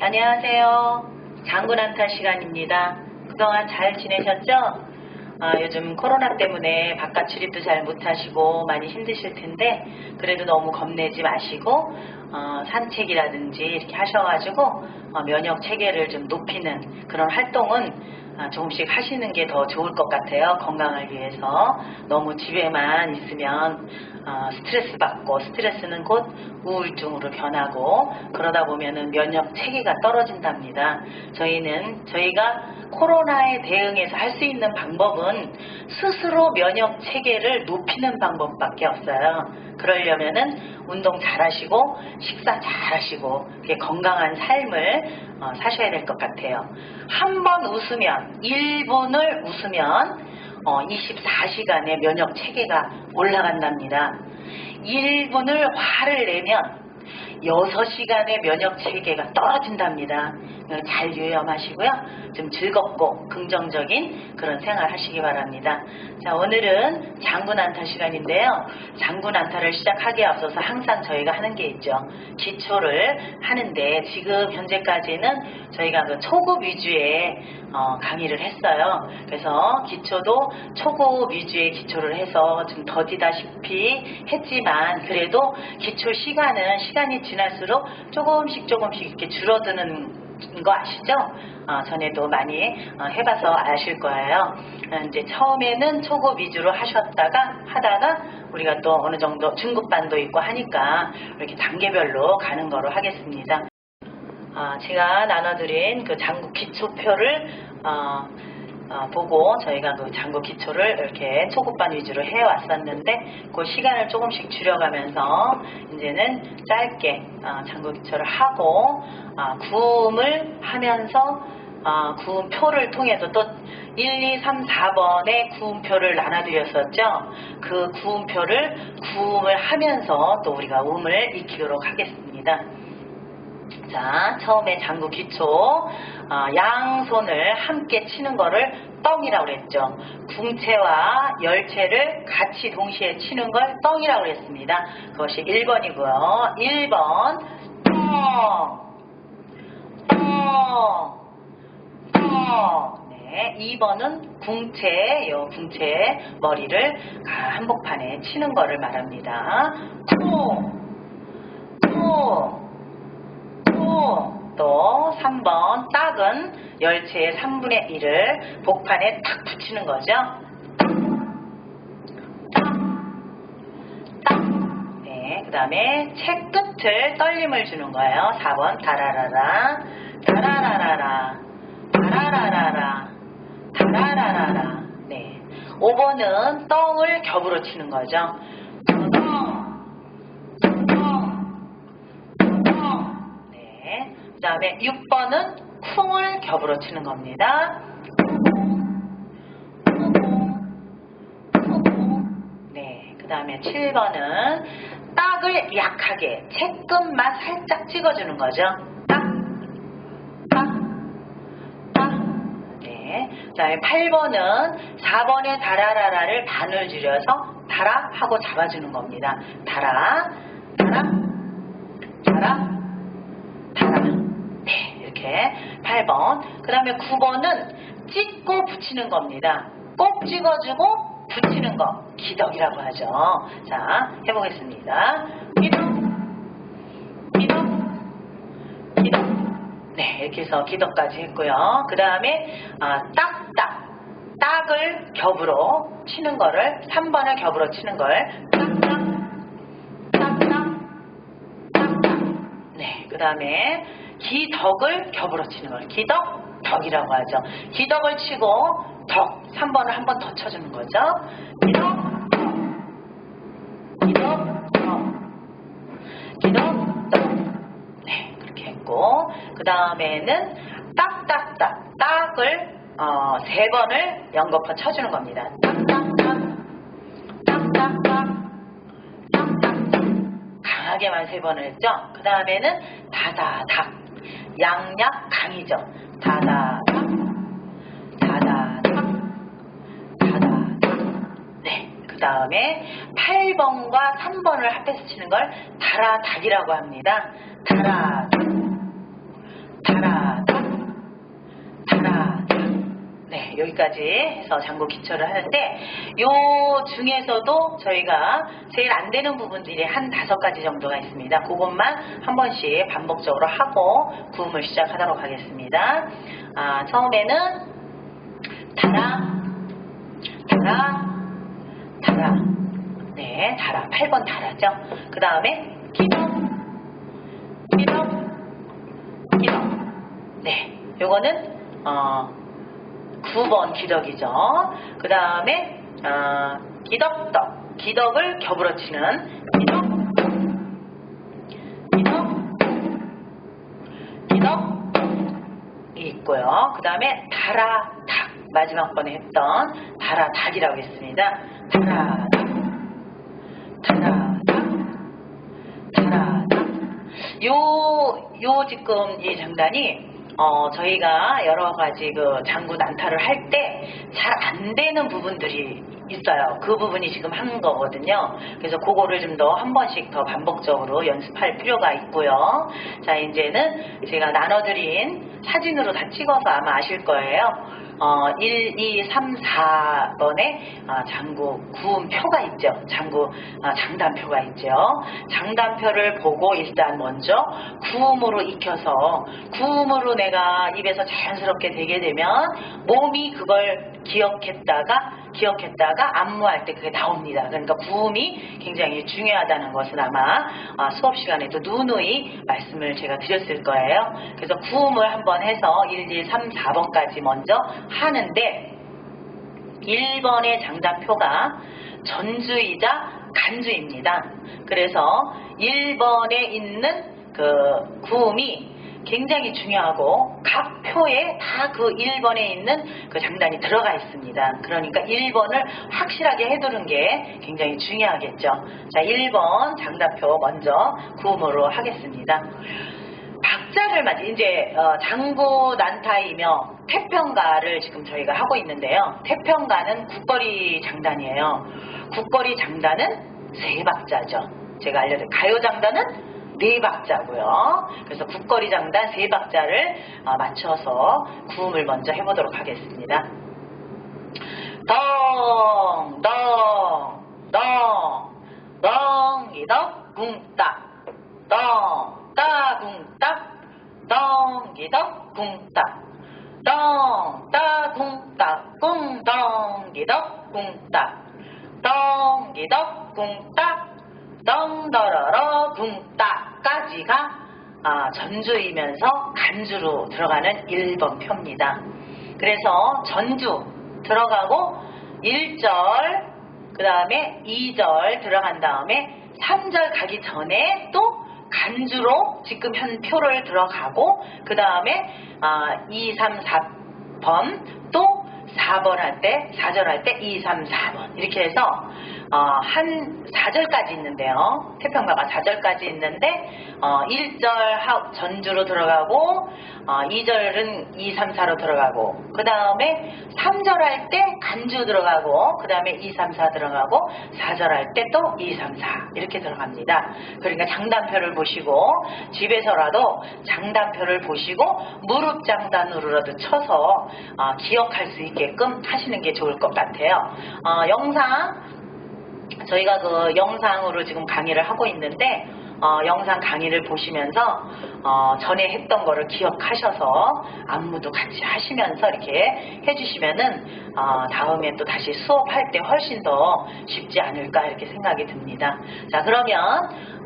안녕하세요. 장군 한타 시간입니다. 그동안 잘 지내셨죠? 아, 요즘 코로나 때문에 바깥 출입도 잘 못하시고 많이 힘드실 텐데 그래도 너무 겁내지 마시고 어, 산책이라든지 이렇게 하셔가지고 어, 면역 체계를 좀 높이는 그런 활동은 아, 조금씩 하시는 게 더 좋을 것 같아요. 건강을 위해서. 너무 집에만 있으면 어, 스트레스 받고 스트레스는 곧 우울증으로 변하고 그러다 보면은 면역 체계가 떨어진답니다. 저희는 저희가 코로나에 대응해서 할 수 있는 방법은 스스로 면역 체계를 높이는 방법밖에 없어요. 그러려면은 운동 잘 하시고 식사 잘 하시고 이렇게 건강한 삶을 어, 사셔야 될 것 같아요. 한 번 웃으면 1분을 웃으면 어, 24시간의 면역 체계가 올라간답니다. 1분을 화를 내면 6시간의 면역 체계가 떨어진답니다. 잘 유념하시고요. 좀 즐겁고 긍정적인 그런 생활 하시기 바랍니다. 자, 오늘은 장군 안타 시간인데요. 장군 안타를 시작하기에 앞서서 항상 저희가 하는 게 있죠. 기초를 하는데 지금 현재까지는 저희가 그 초급 위주의 어, 강의를 했어요. 그래서 기초도 초급 위주의 기초를 해서 좀 더디다시피 했지만 그래도 기초 시간은 시간이 지날수록 조금씩 조금씩 이렇게 줄어드는 거 아시죠? 어, 전에도 많이 어, 해봐서 아실 거예요. 어, 이제 처음에는 초급 위주로 하셨다가 하다가 우리가 또 어느 정도 중급반도 있고 하니까 이렇게 단계별로 가는 거로 하겠습니다. 아, 제가 나눠드린 그 장구 기초표를 어, 어, 보고 저희가 그 장구 기초를 이렇게 초급반 위주로 해왔었는데 그 시간을 조금씩 줄여가면서 이제는 짧게 어, 장구 기초를 하고 어, 구음을 하면서 어, 구음표를 통해서 또 1, 2, 3, 4번의 구음표를 나눠드렸었죠. 그 구음표를 구음을 하면서 또 우리가 음을 익히도록 하겠습니다. 자, 처음에 장구 기초, 어, 양손을 함께 치는 거를 떵이라고 그랬죠. 궁체와 열체를 같이 동시에 치는 걸 떵이라고 그랬습니다. 그것이 1번이고요. 1번, 떵, 떵, 떵. 네, 2번은 궁체, 요 궁체 머리를 한복판에 치는 거를 말합니다. 또 3번 딱은 열체의 3분의 1을 복판에 탁 붙이는 거죠. 네, 그 다음에 책 끝을 떨림을 주는 거예요. 4번 다라라라 다라라라라 다라라라라 다라라라라 네, 5번은 떵을 겹으로 치는 거죠. 그 다음에 6번은 쿵을 겹으로 치는 겁니다. 네, 그 다음에 7번은 딱을 약하게 채끝만 살짝 찍어주는 거죠. 딱, 딱, 딱. 네, 그 다음에 8번은 4번의 다라라라를 반을 줄여서 다라 하고 잡아주는 겁니다. 다라, 다라, 다라. 네, 이렇게 8번. 그 다음에 9번은 찍고 붙이는 겁니다. 꼭 찍어주고 붙이는 거. 기덕이라고 하죠. 자, 해보겠습니다. 기덕, 기덕, 기덕. 네, 이렇게 해서 기덕까지 했고요. 그 다음에 아, 딱딱. 딱을 겹으로 치는 거를 3번을 겹으로 치는 걸 딱딱, 딱딱, 딱딱. 네, 그 다음에 기덕을 겹으로 치는 걸 기덕, 덕이라고 하죠. 기덕을 치고 덕 3번을 한 번 더 쳐주는 거죠. 기덕, 덕. 기덕, 덕. 기덕, 덕. 네, 그렇게 했고 그 다음에는 딱딱딱 딱을 어, 세 번을 연거푸 쳐주는 겁니다. 딱딱딱, 딱딱딱. 강하게만 세 번을 했죠. 그 다음에는 다다닥, 양약 강이죠. 다다닥, 다다닥, 다다닥. 네, 그 다음에 8번과 3번을 합해서 치는 걸 다라닥이라고 합니다. 다라닥, 여기까지 해서 장구 기초를 하는데 요 중에서도 저희가 제일 안 되는 부분들이 한 다섯 가지 정도가 있습니다. 그것만 한 번씩 반복적으로 하고 구음을 시작하도록 하겠습니다. 아, 처음에는 달아, 달아, 달아. 네, 달아. 8번 달아죠. 그 다음에 기덕, 기덕, 기덕. 네, 요거는 어, 9번 기덕이죠. 그 다음에 어, 기덕덕, 기덕을 겹으로 치는 기덕, 기덕, 기덕이 있고요. 그 다음에 달아닭, 마지막 번에 했던 달아닭이라고 했습니다. 달아닭, 달아닭, 달아닭. 요, 요 지금 이 장단이 어, 저희가 여러 가지 그 장구 난타를 할 때 잘 안 되는 부분들이 있어요. 그 부분이 지금 한 거거든요. 그래서 그거를 좀 더 한 번씩 더 반복적으로 연습할 필요가 있고요. 자, 이제는 제가 나눠드린 사진으로 다 찍어서 아마 아실 거예요. 어, 1, 2, 3, 4번에 어, 장구 구음표가 있죠. 장구 어, 장단표가 있죠. 장단표를 보고 일단 먼저 구음으로 익혀서 구음으로 내가 입에서 자연스럽게 되게 되면 몸이 그걸 기억했다가 기억했다가 안무할 때 그게 나옵니다. 그러니까 구음이 굉장히 중요하다는 것은 아마 아, 수업 시간에도 누누이 말씀을 제가 드렸을 거예요. 그래서 구음을 한번 해서 1, 2, 3, 4번까지 먼저 하는데 1번의 장단표가 전주이자 간주입니다. 그래서 1번에 있는 그 구음이 굉장히 중요하고 각 표에 다 그 1번에 있는 그 장단이 들어가 있습니다. 그러니까 1번을 확실하게 해두는 게 굉장히 중요하겠죠. 자, 1번 장단표 먼저 구음으로 하겠습니다. 박자를 맞이 이제 어, 장구 난타이며 태평가를 지금 저희가 하고 있는데요. 태평가는 국거리 장단이에요. 국거리 장단은 세 박자죠. 제가 알려드린 가요 장단은 네 박자고요. 그래서 국거리 장단 세 박자를 어, 맞춰서 구음을 먼저 해보도록 하겠습니다. 덩, 덩, 덩, 덩이 덕, 궁딱, 덩, 따, 궁딱, 덩이 덕, 궁딱, 덩, 따, 궁딱, 꿍, 덩이 덕, 궁딱, 덩이 덕, 궁딱, 덩더러러, 궁딱까지가 아, 전주이면서 간주로 들어가는 1번 표입니다. 그래서 전주 들어가고 1절, 그 다음에 2절 들어간 다음에 3절 가기 전에 또 간주로 지금 현 표를 들어가고 그 다음에 아, 2, 3, 4번 또 4번 할 때, 4절 할 때 2, 3, 4번 이렇게 해서 어, 한 4절까지 있는데요. 태평가가 4절까지 있는데 어, 1절 하, 전주로 들어가고 어, 2절은 2, 3, 4로 들어가고 그 다음에 3절 할 때 간주 들어가고 그 다음에 2, 3, 4 들어가고 4절 할 때 또 2, 3, 4 이렇게 들어갑니다. 그러니까 장단표를 보시고 집에서라도 장단표를 보시고 무릎 장단으로라도 쳐서 어, 기억할 수 있게끔 하시는 게 좋을 것 같아요. 어, 영상 저희가 그 영상으로 지금 강의를 하고 있는데 어, 영상 강의를 보시면서 어, 전에 했던 거를 기억하셔서 안무도 같이 하시면서 이렇게 해주시면은 어, 다음에 또 다시 수업할 때 훨씬 더 쉽지 않을까 이렇게 생각이 듭니다. 자 그러면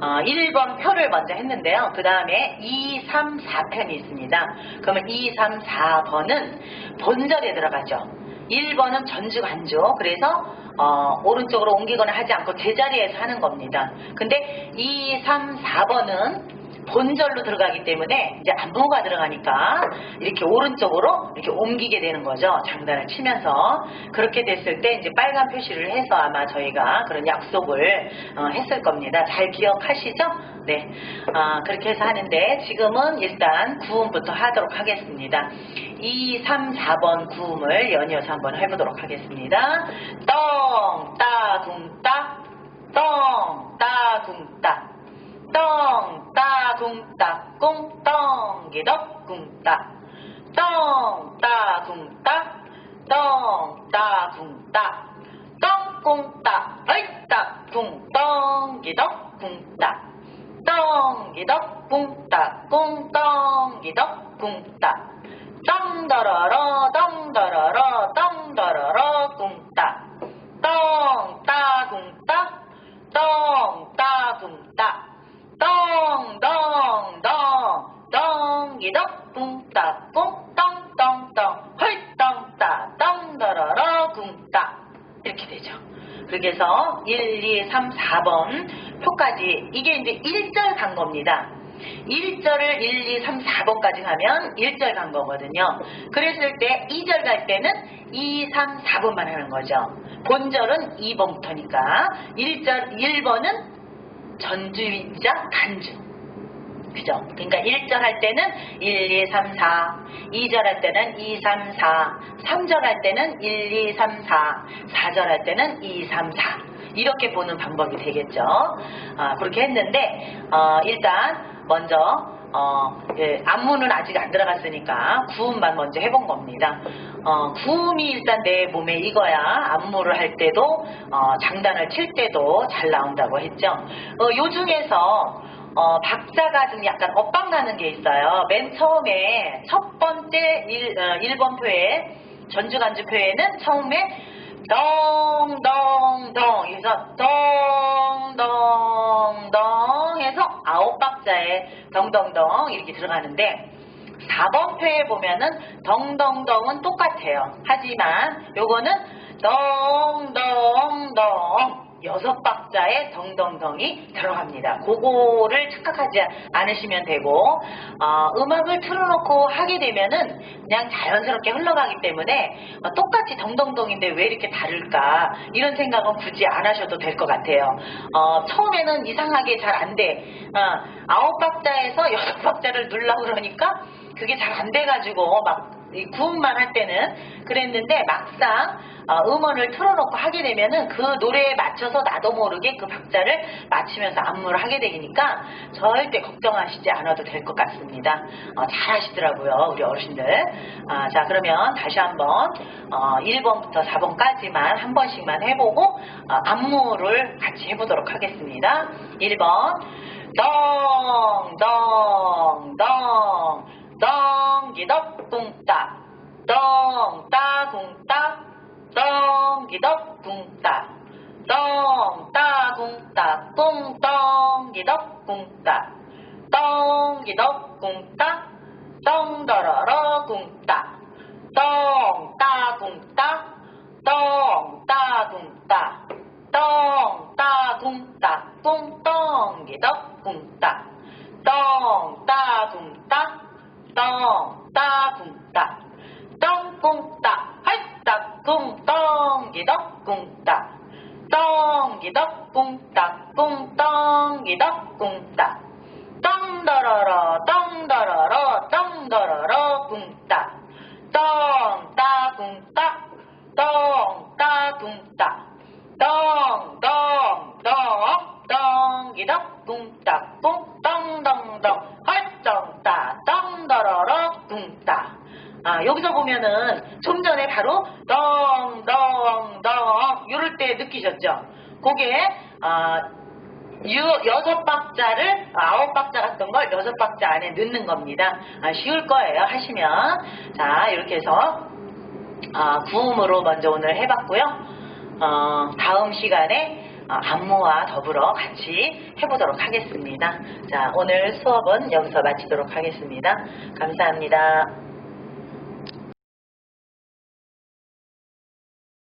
어, 1번 표를 먼저 했는데요. 그 다음에 2, 3, 4편이 있습니다. 그러면 2, 3, 4번은 본절에 들어가죠. 1번은 전주 간주 그래서 어, 오른쪽으로 옮기거나 하지 않고 제자리에서 하는 겁니다. 근데 2, 3, 4번은 본절로 들어가기 때문에 이제 안무가 들어가니까 이렇게 오른쪽으로 이렇게 옮기게 되는 거죠. 장단을 치면서 그렇게 됐을 때 이제 빨간 표시를 해서 아마 저희가 그런 약속을 어, 했을 겁니다. 잘 기억하시죠? 네, 아, 그렇게 해서 하는데 지금은 일단 구음부터 하도록 하겠습니다. 2, 3, 4번 구음을 연이어서 한번 해보도록 하겠습니다. 떵, 따, 둥, 따, 떵, 따, 둥, 따. 떵, 따, 둥, 따, 꽁, 떵, 기덕, 꿍, 따. 떵, 따, 둥, 따. 떵, 꿍따 헐따 쿵떡기덕 쿵따 쿵떡기덕 쿵따 떵더러러 떵더러러 떵더러러 쿵따 떵따 쿵따 떵따 쿵따 떵덩덩덩 떵기덕 쿵따 쿵떵떵떵 헐떵따 떵더러러 쿵따 이렇게 되죠. 그렇게 해서 1, 2, 3, 4번 표까지 이게 이제 1절 간 겁니다. 1절을 1, 2, 3, 4번까지 가면 1절 간 거거든요. 그랬을 때 2절 갈 때는 2, 3, 4번만 하는 거죠. 본절은 2번부터니까 1절 1번은 전주이자 단주. 그죠? 그러니까 1절 할 때는 1, 2, 3, 4, 2절 할 때는 2, 3, 4, 3절 할 때는 1, 2, 3, 4, 4절 할 때는 2, 3, 4. 이렇게 보는 방법이 되겠죠. 아, 그렇게 했는데, 어, 일단, 먼저, 어, 예, 안무는 아직 안 들어갔으니까 구음만 먼저 해본 겁니다. 어, 구음이 일단 내 몸에 익어야 안무를 할 때도, 어, 장단을 칠 때도 잘 나온다고 했죠. 어, 요 중에서, 어, 박자가 좀 약간 엇박 나는 게 있어요. 맨 처음에 첫 번째 1, 어, 1번 표에 전주간주 표에는 처음에 덩덩덩 해서 덩덩덩 해서 아홉 박자에 덩덩덩 이렇게 들어가는데 4번 표에 보면은 덩덩덩은 똑같아요. 하지만 요거는 덩덩덩 여섯 박자의 덩덩덩이 들어갑니다. 그거를 착각하지 않으시면 되고 어, 음악을 틀어놓고 하게 되면은 그냥 자연스럽게 흘러가기 때문에 어, 똑같이 덩덩덩인데 왜 이렇게 다를까 이런 생각은 굳이 안 하셔도 될 것 같아요. 어, 처음에는 이상하게 잘 안 돼. 어, 아홉 박자에서 여섯 박자를 눌러 그러니까 그게 잘 안 돼가지고 막이 구음만 할 때는 그랬는데 막상 어, 음원을 틀어놓고 하게 되면은 그 노래에 맞춰서 나도 모르게 그 박자를 맞추면서 안무를 하게 되니까 절대 걱정하시지 않아도 될 것 같습니다. 어, 잘 하시더라고요, 우리 어르신들. 아, 자, 그러면 다시 한번 어, 1번부터 4번까지만 한 번씩만 해보고 어, 안무를 같이 해보도록 하겠습니다. 1번 덩덩덩 덩 기덕 꿍따 덩따 꿍따 덩기덕 꿍따 덩따 꿍따 꿍덩기덕 꿍따 덩기덕 꿍따 덩더러러 꿍따 덩따 꿍따 덩따 꿍따 덩따 꿍따 꿍덩기덕 꿍따 덩따 꿍따 덩따 꿍따 덩꿍따 할따 꿍덩기덕 꿍따. 덩기덕 꿍따. 꿍덩기덕 꿍따. 덩더러러 덩더러러 덩더러러 꿍따. 덩따 꿍따. 덩따 꿍따. 덩덩덩. 덩기덕 꿍따. 꿍덩덩덩. 헐덩따. 덩더러러 꿍따 아, 여기서 보면은 좀 전에 바로 덩덩덩 이럴 때 느끼셨죠? 그게 아, 유, 여섯 박자를 아홉 박자 같은 걸 여섯 박자 안에 넣는 겁니다. 아, 쉬울 거예요. 하시면 자 이렇게 해서 아, 구음으로 먼저 오늘 해봤고요. 어, 다음 시간에 어, 안무와 더불어 같이 해보도록 하겠습니다. 자 오늘 수업은 여기서 마치도록 하겠습니다. 감사합니다.